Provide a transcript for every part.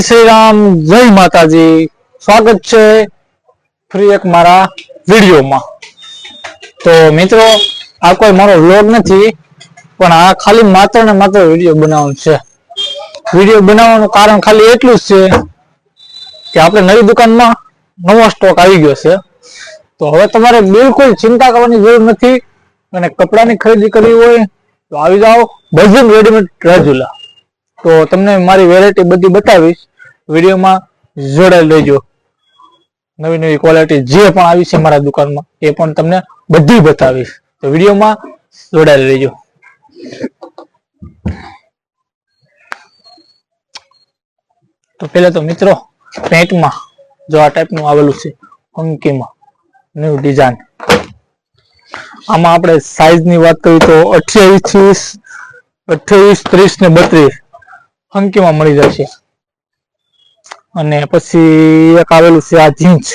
શ્રી રામ, જય માતાજી. સ્વાગત છે ફરી એક મારા વિડીયોમાં. તો મિત્રો, આ કોઈ મારો વ્લોગ નથી, પણ આ ખાલી માત્ર ને માત્ર વીડિયો બનાવવાનું છે. વીડિયો બનાવવાનું કારણ ખાલી એટલું જ છે કે આપણે નવી દુકાનમાં નવો સ્ટોક આવી ગયો છે. તો હવે તમારે બિલકુલ ચિંતા કરવાની જરૂર નથી અને કપડાની ખરીદી કરવી હોય તો આવી જાઓ. બજરંગ રેડીમેડ રાજુલા. તો તમને મારી વેરાયટી બધી બતાવીશ. વિડીયોમાં જોડાઈ લેજો નવી નવી ક્વોલિટી જે પણ આવી છે મારા દુકાનમાં, એ પણ તમને બધી બતાવીશ. તો વિડીયોમાં જોડાઈ લેજો તો પેલા તો મિત્રો પેન્ટમાં જો આ ટાઈપનું આવેલું છે અંકીમાં ન્યુ ડિઝાઇન આમાં આપણે સાઈઝની વાત કરીએ તો અઠ્યાવીસ અઠ્યાવીસ, ત્રીસ ને બત્રીસ. ફંકીમાં મળી જશે. અને પછી એક આવેલું છે આ જીન્સ.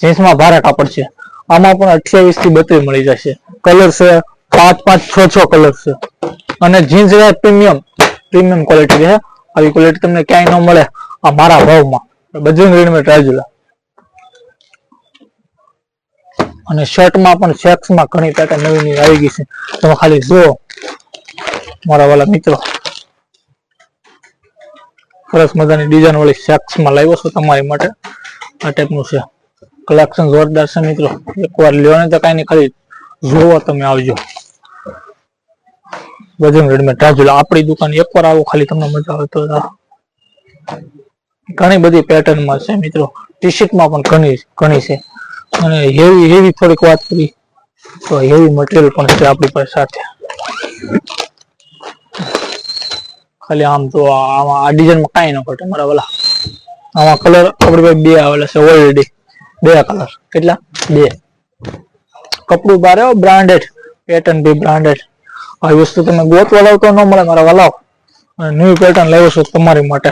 જીન્સમાં ભારે કાપડ છે. આમાં પણ અઠ્યાવીસથી બત્રીસ મળી જશે. કલર છે પાંચ પાંચ, છ છ કલર છે. અને જીન્સ રહે પ્રીમિયમ પ્રીમિયમ ક્વોલિટી છે. આવી ક્વોલિટી તમને ક્યાંય ન મળે આ મારા ભાવમાં. બજરંગ રેડીમેડ રાજુલા અને શર્ટમાં પણ સેક્સમાં ઘણી પેટર્ન નવી નવી આવી ગઈ છે. તમે ખાલી જુઓ. મારા વાલા મિત્રો. સરસ મજાની ડિઝાઇન વાળી સેક્સમાં લાવ્યો છું તમારી માટે. આ ટાઈપનું છે. કલેક્શન જોરદાર છે મિત્રો. એકવાર લ્યો ને તો કાંઈ નહીં, ખાલી જોવો તમે આવજો. બજરંગ રેડીમેડ રાજુલા આપણી દુકાન એકવાર આવો, ખાલી તમને મજા આવે તો ઘણી બધી પેટર્નમાં છે મિત્રો. ટી શર્ટમાં પણ ઘણી ઘણી છે. અને હેવી હેવી થોડીક વાત કરી. તો હેવી મટીરિયલ પણ છે આપણી પાસે સાથે. ખાલી આમ તો આમાં આ ડિઝાઇનમાં કાંઈ ન ઘટે મારા આમાં કલર આપણી પાસે બે આવેલા છે ઓલરેડી બે કલર કેટલા? બે. કપડું બારે બ્રાન્ડેડ પેટર્ન બી બ્રાન્ડેડ આવી વસ્તુ તમે ગોત વલાવ તો ન મળે મારા વલાવ અને ન્યુ પેટર્ન લેવો છું તમારી માટે.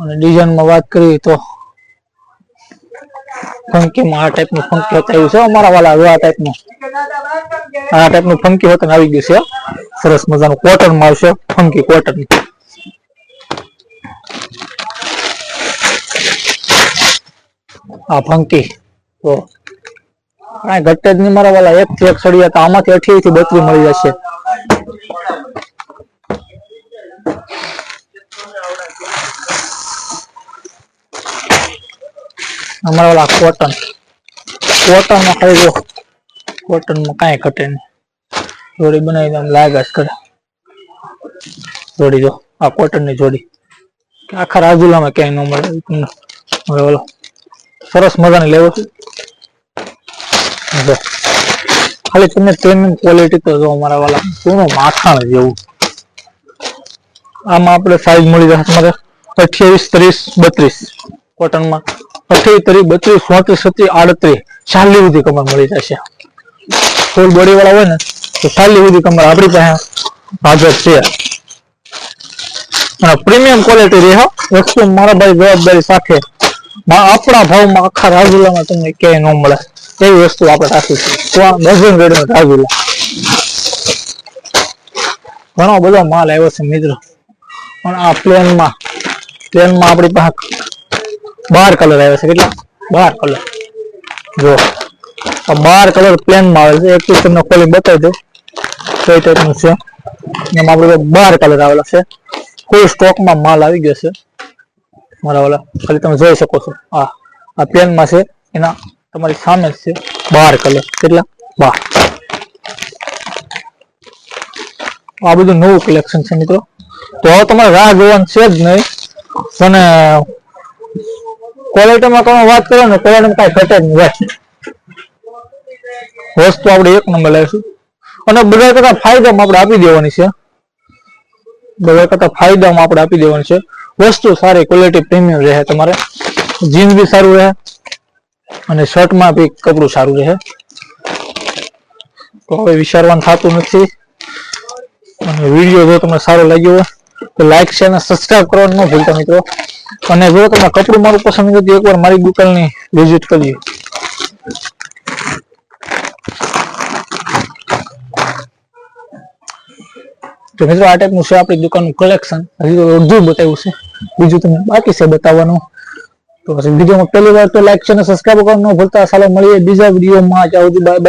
અને ડિઝાઇનમાં વાત કરીએ તો ફંકીમાં આ ટાઈપનું ફંકી હતા. આવ્યું છે અમારા વાળા? આ આ ટાઈપનું આ ટાઈપનું ફંકી હોતા આવી ગયું છે. સરસ મજાનું કોટનમાં આવશે. ફંકી કોટન આ ફંકી. તો કાંઈ ઘટે જ નહીં મારા વાલા એક થી એક સળિયા તો આમાંથી અઠ્યાવીસથી બત્રીસ મળી જશે. અમારા વાલા કોટનમાં ખાલી જો કોટનમાં કાંઈ ઘટે નહીં. જોડી બનાવી દે, આમ લાગે જ કરે. જોડી જો, આ કોટનની જોડી. આખા રાજુલામાં ક્યાંય ન મળે હવે ઓલો, સરસ મજાની લેવો. છે ખાલી તમને ટ્રેનિંગ ક્વોલિટી તો જો અમારા વાલા પૂરું માખણ જેવું. આમાં આપણે સાઈઝ મળી જશે તમારે અઠ્યાવીસ, ત્રીસ, બત્રીસ કોટનમાં અઠ્યાવીસ ત્રીસ બત્રીસ, ચોત્રીસ, છત્રીસ, આડત્રીસ સાલી સુધી કમર મળી જશે. ફૂલ બોડી વાળા હોય ને, તો સાલી સુધી કમર આપણી પાસે હાજર છે. અને પ્રીમિયમ ક્વોલિટી રહે વસ્તુ મારા ભાઈ જવાબદારી સાથે આપણા ભાવમાં આખા રાજુલામાં તમને ક્યાંય ન મળે. એવી વસ્તુ આપણે રાખીશું રાજુલા. ઘણો બધો માલ આવ્યો છે મિત્રો. પણ આ પ્લેનમાં પ્લેનમાં આપણી પાસે બાર કલર આવ્યા છે, કેટલા? બાર કલર જો, આ બાર કલર પ્લેનમાં આવે છે. એક તમને ખોલી બતાવી દઉં. કઈ ટાઈપનું છે? એમાં આપણે બાર કલર આવેલા છે. ફૂલ સ્ટોકમાં માલ આવી ગયો છે. મારા ઓલા, ખાલી તમે જોઈ શકો છો. આ આ પેનમાં છે. એના તમારી સામે છે. બાર કલર કેટલા? બાર. આ બધું નવું કલેક્શન છે મિત્રો. તો હવે તમારે રાહ જોવાનું છે જ નહીં. અને ક્વોલિટીમાં તમે વાત કરો ને ક્વોલિટીમાં કાંઈ ઘટે નહીં વસ્તુ આપણે એક નંબર લાવીશું. અને બધા કરતા ફાયદામાં આપણે આપી દેવાની છે. બધા કરતા ફાયદામાં આપણે આપી દેવાની છે. વસ્તુ સારી ક્વોલિટી પ્રીમિયમ રહે તમારે. જીન્સ બી સારું રહે. અને શર્ટમાં બી કપડું સારું રહે. તો હવે વિચારવાનું થતું નથી. અને વીડિયો જો તમને સારો લાગ્યો હોય, તો લાઈક શેર અને સબસ્ક્રાઈબ કરવાનું ન ભૂલતા મિત્રો. અને જો તમને કપડું મારું પસંદ નથી, એકવાર મારી દુકાનની વિઝિટ કરજો. તો મિત્રો, આ ટાઈપનું છે આપણી દુકાનનું કલેક્શન હજી તો અડધું બતાવ્યું છે. બીજું તમને બાકી છે બતાવવાનું. તો વિડીયોમાં પહેલી વાર તો લાઈક છે અને સબસ્ક્રાઈબ કરવાનું ભૂલતા. ચાલો મળીએ બીજા વિડીયોમાં. સુધી બાય